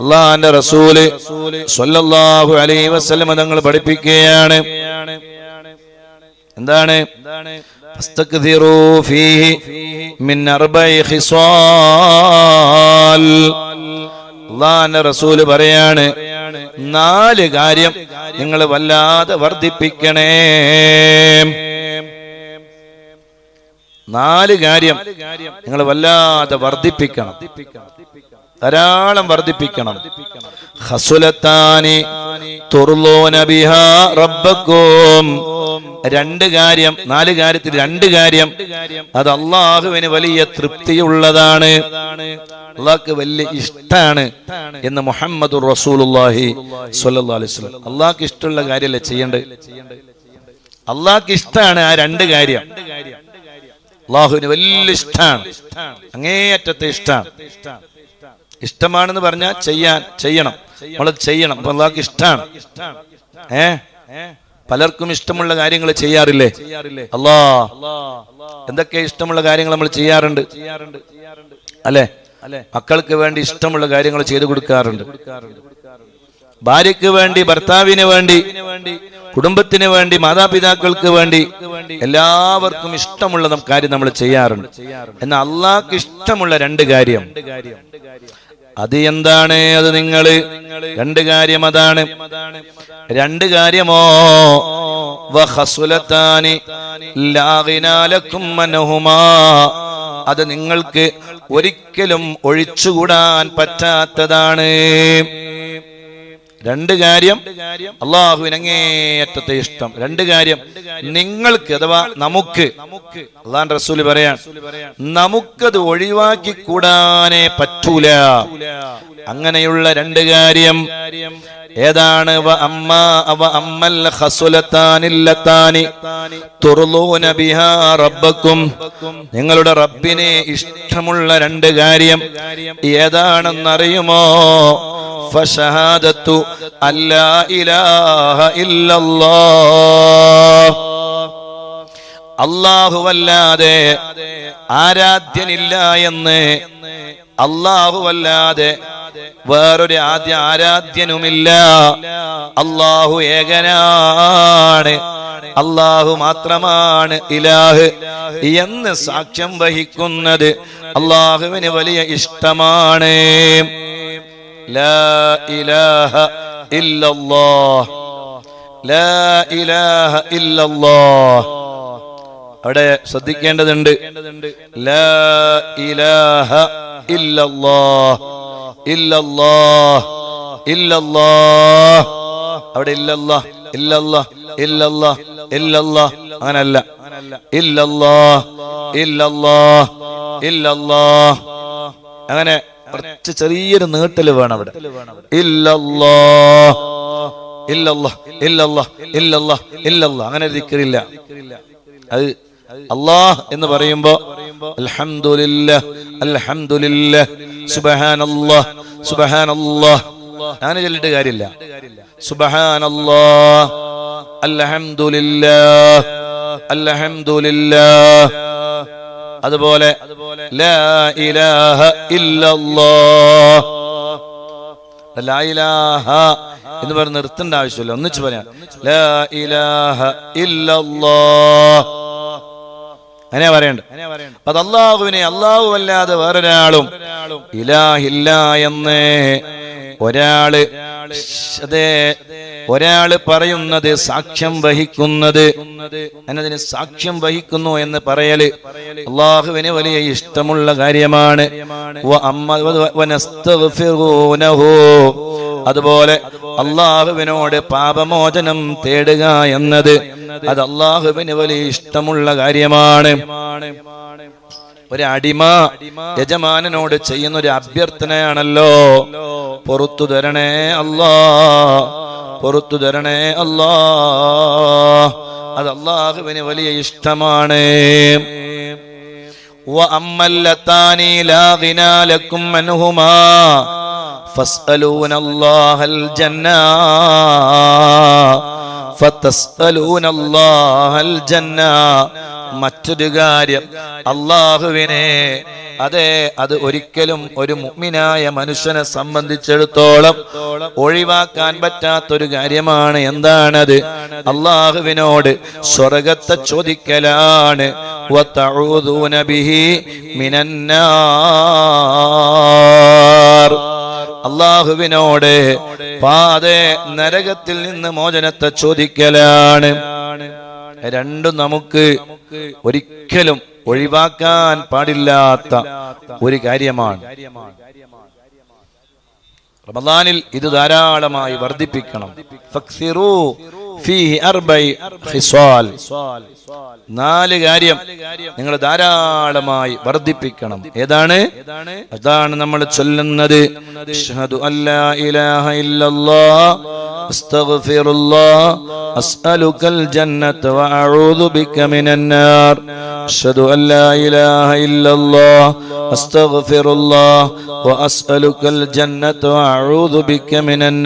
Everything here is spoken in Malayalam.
അള്ളാന്റെ റസൂൽ സ്വല്ലല്ലാഹു അലൈ വസ്ലമ തങ്ങൾ പഠിപ്പിക്കുകയാണ്. എന്താണ്? അള്ളാഹാന്റെ റസൂൽ പറയാണ് നാല് കാര്യം നിങ്ങൾ വല്ലാതെ വർദ്ധിപ്പിക്കണേ. നാല് കാര്യം നിങ്ങൾ വല്ലാതെ വർദ്ധിപ്പിക്കണം. ധാരാളം വർദ്ധിപ്പിക്കണം. ഹസുലത്താനി തുർലോന ബിഹാ റബ്ബക്കും. രണ്ട് കാര്യം നാല് കാര്യത്തിൽ രണ്ട് കാര്യം. അത് അള്ളാഹുവിന് വലിയ തൃപ്തിയുള്ളതാണ്. അള്ളാഹ്ക്ക് വലിയ ഇഷ്ടാണ് എന്ന് മുഹമ്മദ് റസൂലുള്ളാഹി സ്വല്ലല്ലാഹു അലൈഹി അള്ളാഹ്ക്ക് ഇഷ്ടമുള്ള കാര്യമല്ലേ ചെയ്യേണ്ടത്? അള്ളാഹ്ക്ക് ഇഷ്ടാണ് ആ രണ്ട് കാര്യം. അള്ളാഹുവിന് വലിയ ഇഷ്ടാണ്. അങ്ങേയറ്റത്തെ ഇഷ്ടാണ്. ഇഷ്ടമാണെന്ന് പറഞ്ഞാൽ ചെയ്യാൻ ചെയ്യണം. നമ്മൾ ചെയ്യണം. അപ്പൊ അള്ളാഹ്ക്ക് ഇഷ്ടാണ്. ഏ? പലർക്കും ഇഷ്ടമുള്ള കാര്യങ്ങൾ ചെയ്യാറില്ലേ? അല്ലാ എന്തൊക്കെ ഇഷ്ടമുള്ള കാര്യങ്ങൾ നമ്മൾ ചെയ്യാറുണ്ട്? അല്ലെ? മക്കൾക്ക് വേണ്ടി ഇഷ്ടമുള്ള കാര്യങ്ങൾ ചെയ്തു കൊടുക്കാറുണ്ട്. ഭാര്യക്ക് വേണ്ടി ഭർത്താവിന് വേണ്ടി കുടുംബത്തിന് വേണ്ടി മാതാപിതാക്കൾക്ക് വേണ്ടി എല്ലാവർക്കും ഇഷ്ടമുള്ള കാര്യം നമ്മൾ ചെയ്യാറുണ്ട്. എന്നാൽ അള്ളാഹ്ക്ക് ഇഷ്ടമുള്ള രണ്ട് കാര്യം. അത് എന്താണ്? അത് നിങ്ങൾ രണ്ട് കാര്യം അതാണ്. രണ്ട് കാര്യമോ? അത് നിങ്ങൾക്ക് ഒരിക്കലും ഒഴിച്ചുകൂടാൻ പറ്റാത്തതാണ്. രണ്ട് കാര്യം അള്ളാഹുവിന് അങ്ങേയറ്റത്തെ ഇഷ്ടം. രണ്ട് കാര്യം നിങ്ങൾക്ക് അഥവാ നമുക്ക് അള്ളാൻ റസൂൽ പറയാൻ നമുക്കത് ഒഴിവാക്കി കൂടാനേ പറ്റൂല. അങ്ങനെയുള്ള രണ്ട് കാര്യം. ഏതാണ്? നിങ്ങളുടെ റബ്ബിനെ ഇഷ്ടമുള്ള രണ്ട് കാര്യം. ഏതാണെന്നറിയുമോ? ഫഷഹാദത്തു അല്ലാ ഇലാഹ ഇല്ലല്ലാഹ്. അല്ലാഹുവല്ലാതെ ആരാധ്യനില്ല എന്ന് അല്ലാഹുവല്ലാതെ വേറൊരു ആദ്യ ആരാധ്യനുമില്ല. അല്ലാഹു ഏകനാണ്. അല്ലാഹു മാത്രമാണ് ഇലാഹ് എന്ന് സാക്ഷ്യം വഹിക്കുന്നത് അള്ളാഹുവിന് വലിയ ഇഷ്ടമാണ്. ലാ الله لا ലാ ഇലാഹ الله അവിടെ ശ്രദ്ധിക്കേണ്ടതുണ്ട്. ലാ ഇലാഹ ഇല്ലല്ലാഹ്. ഇല്ലല്ലാഹ്. ഇല്ലല്ലാഹ്. അവിടെ ഇല്ലല്ലാഹ്. ഇല്ലല്ലാഹ്. ഇല്ലല്ലാഹ്. ഇല്ലല്ലാഹ്. അങ്ങനല്ല. ഇല്ലല്ലാഹ്. ഇല്ലല്ലാഹ്. ഇല്ലല്ലാഹ്. അങ്ങനെ കുറച്ച് ചെറിയൊരു നീട്ടൽ വേണം അവിടെ. അങ്ങനെ ഇല്ല അത് അള്ളാഹ് എന്ന് പറയുമ്പോ അൽഹംദുലില്ല അൽഹംദുലില്ല അങ്ങനെ ചൊല്ലിട്ട് കാര്യമില്ല. സുബഹാനല്ലാ അൽഹംദുലില്ലാ അൽഹംദുലില്ലാഹ്. അതുപോലെ ലാ ഇലാഹ ഇല്ലല്ലാഹ്. ലാ ഇലാഹ എന്ന് പറഞ്ഞ് നിർത്തേണ്ട ആവശ്യമില്ല. ഒന്നിച്ച് പറയാം. അങ്ങനെ പറയണ്ട അപ്പൊ അത് അള്ളാഹുവിനെ അള്ളാഹു അല്ലാതെ വേറൊരാളും ഇലാഹില്ല എന്ന്. ഒരാൾ അതെ. ഒരാൾ പറയുന്നത് സാക്ഷ്യം വഹിക്കുന്നത്. എന്നതിന് സാക്ഷ്യം വഹിക്കുന്നു എന്ന് പറയൽ അള്ളാഹുവിന് വലിയ ഇഷ്ടമുള്ള കാര്യമാണ്. അതുപോലെ അള്ളാഹുവിനോട് പാപമോചനം തേടുക എന്നത് അത് അള്ളാഹുവിന് വലിയ ഇഷ്ടമുള്ള കാര്യമാണ്. ഒരു അടിമ യജമാനനോട് ചെയ്യുന്ന ഒരു അഭ്യർത്ഥനയാണല്ലോ പുറത്തു തരണേ അല്ലാ പുറത്തു തരണേ അല്ലാ അത് അള്ളാഹുവിന് വലിയ ഇഷ്ടമാണ് وأما اللتان لا غنى لكم منهما فاسألون الله الجنة فتسألون الله الجنة മറ്റൊരു കാര്യം. അള്ളാഹുവിനെ അതെ അത് ഒരിക്കലും ഒരു മുഗ്മിനായ മനുഷ്യനെ സംബന്ധിച്ചിടത്തോളം ഒഴിവാക്കാൻ പറ്റാത്തൊരു കാര്യമാണ്. എന്താണത്? അള്ളാഹുവിനോട് സ്വർഗത്തെ ചോദിക്കലാണ്. അള്ളാഹുവിനോട് പാതെ നരകത്തിൽ നിന്ന് മോചനത്തെ ചോദിക്കലാണ്. രണ്ടും നമുക്ക് ഒരിക്കലും ഒഴിവാക്കാൻ പാടില്ലാത്ത ഒരു കാര്യമാണ് റമദാനിൽ ഇത് ധാരാളമായി വർദ്ധിപ്പിക്കണം. നാല് കാര്യം നിങ്ങൾ ധാരാളമായി വർദ്ധിപ്പിക്കണം. ഏതാണ്? അതാണ് നമ്മൾ ചൊല്ലുന്നത്. അസ്തഗ്ഫിറുല്ലാഹ് അസ്അലുക്കൽ ജന്നത വഅഊദു ബിക മിനൻ